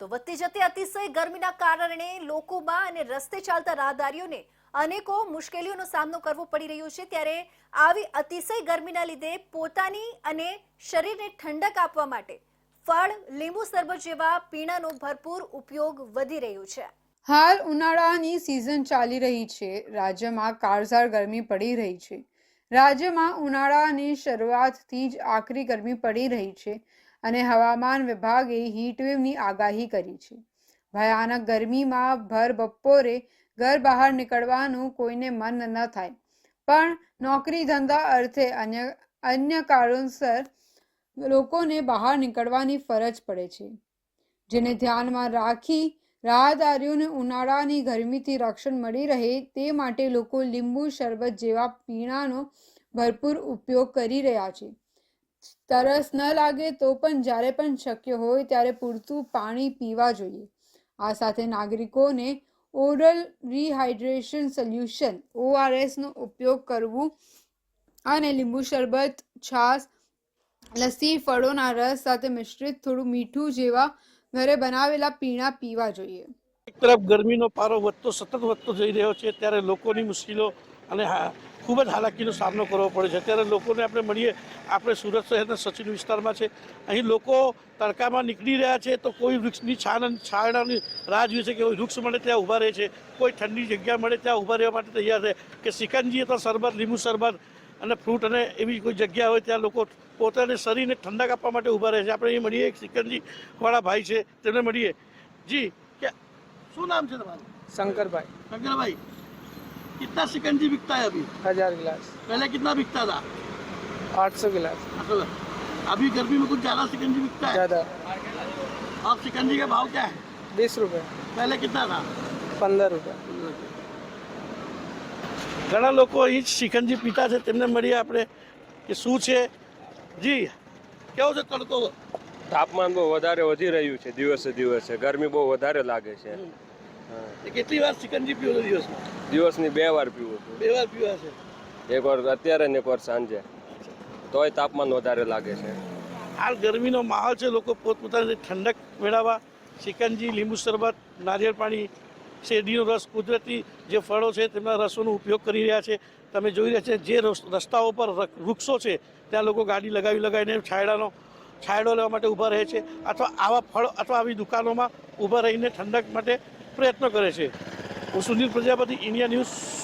તો વધતી જતી અતિશય ગરમીના કારણે લોકોમાં અને રસ્તે ચાલતા રાહદારીઓને અનેકો મુશ્કેલીઓનો સામનો કરવો પડી રહ્યો છે. ત્યારે આવી અતિશય ગરમીના લીધે પોતાની અને શરીરને ઠંડક આપવા માટે ફળ, લીંબુ શરબત જેવા પીણાનો ભરપૂર ઉપયોગ વધી રહ્યો છે. હાલ ઉનાળાની સિઝન ચાલી રહી છે. રાજ્યમાં કાળઝાળ ગરમી પડી રહી છે. રાજ્યમાં ઉનાળાની શરૂઆતથી જ આકરી ગરમી પડી રહી છે. અને હવામાન વિભાગે હીટવેવની આગાહી કરી છે. ભયાનક ગરમીમાં ભર બપોરે ઘર બહાર નીકળવાનું કોઈને મન ન થાય. પણ નોકરી ધંધા અર્થે અન્ય અન્ય કારણોસર લોકોને બહાર નીકળવાની ફરજ પડે છે. જેને ધ્યાનમાં રાખી રાહદારીઓને ઉનાળાની ગરમીથી રક્ષણ મળી રહે તે માટે લોકો લીંબુ શરબત જેવા પીણાનો ભરપૂર ઉપયોગ કરી રહ્યા છે. તરસ ન લાગે તો પણ જ્યારે પણ શક્ય હોય ત્યારે પૂરતું પાણી પીવા જોઈએ. આ સાથે નાગરિકોને ઓરલ રિહાઇડ્રેશન સોલ્યુશન ઓઆરએસનો ઉપયોગ કરવું અને લીંબુ શરબત, છાશ, લસ્સી, ફળોના રસ સાથે મિશ્રિત થોડું મીઠું જેવા ઘરે બનાવેલા પીણા પીવા જોઈએ. એક તરફ ગરમીનો પારો વધતો, સતત વધતો જઈ રહ્યો છે, ત્યારે લોકોની મુશ્કેલીઓ અને હા ખૂબ જ હાલાકીનો સામનો કરવો પડે છે. અત્યારે લોકોને આપણે મળીએ આપણે સુરત શહેરના સચિન વિસ્તારમાં છે. અહીં લોકો તડકામાં નીકળી રહ્યા છે તો કોઈ વૃક્ષની છાન છાયડાની રાહ જોઈએ છે કે કોઈ વૃક્ષ મળે ત્યાં ઊભા રહે છે કોઈ ઠંડી જગ્યા મળે ત્યાં ઊભા રહેવા માટે તૈયાર છે. કે સિકંજી અથવા શરબત લીંબુ શરબત અને ફ્રૂટ અને એવી કોઈ જગ્યા હોય ત્યાં લોકો પોતાને શરીરને ઠંડક આપવા માટે ઊભા રહે છે. આપણે અહીં મળીએ એક સિકંજીવાળા ભાઈ છે તેમને મળીએ. જી કે શું નામ છે તમારું? શંકરભાઈ. શંકરભાઈ. कितना शिकंजी बिकता है अभी हजार गिलास पहले कितना बिकता था आठ सौ गिलास मतलब अभी गर्मी में कुछ ज्यादा शिकंजी बिकता है ज़्यादा अब शिकंजी का भाव क्या है बीस रुपये पहले कितना था पंद्रह रुपये ઘણા લોકો અહીં જ શિકંજી પીતા છે તેમને મળીએ આપણે કે શું છે જી કેવો છે તડકો તાપમાન બહુ વધારે વધી રહ્યું છે દિવસે દિવસે ગરમી બહુ વધારે લાગે છે હા. એ કેટલી વાર શિકંજી પીવો છો દિવસમાં? દિવસની બે વાર પીવું છું. બે વાર પીવા છે? એક વાર અત્યારે ને એક વાર સાંજે. તોય તાપમાન વધારે લાગે છે. હાલ ગરમીનો માહોલ છે લોકો પોતપોતાની ઠંડક મેળવવા શિકંજી લીંબુ શરબત નારિયેળ પાણી શેરડીનો રસ કુદરતી જે ફળો છે તેમના રસોનો ઉપયોગ કરી રહ્યા છે. તમે જોઈ રહ્યા છે જે રસ- રસ્તાઓ પર વૃક્ષો છે ત્યાં લોકો ગાડી લગાવી લગાવીને છાયડાનો છાયડો લેવા માટે ઊભા રહે છે. અથવા આવા ફળ અથવા આવી દુકાનોમાં ઊભા રહીને ઠંડક માટે પ્રયત્નો કરે છે. હું સુનિલ પ્રજાપતિ ઇન્ડિયા ન્યૂઝ.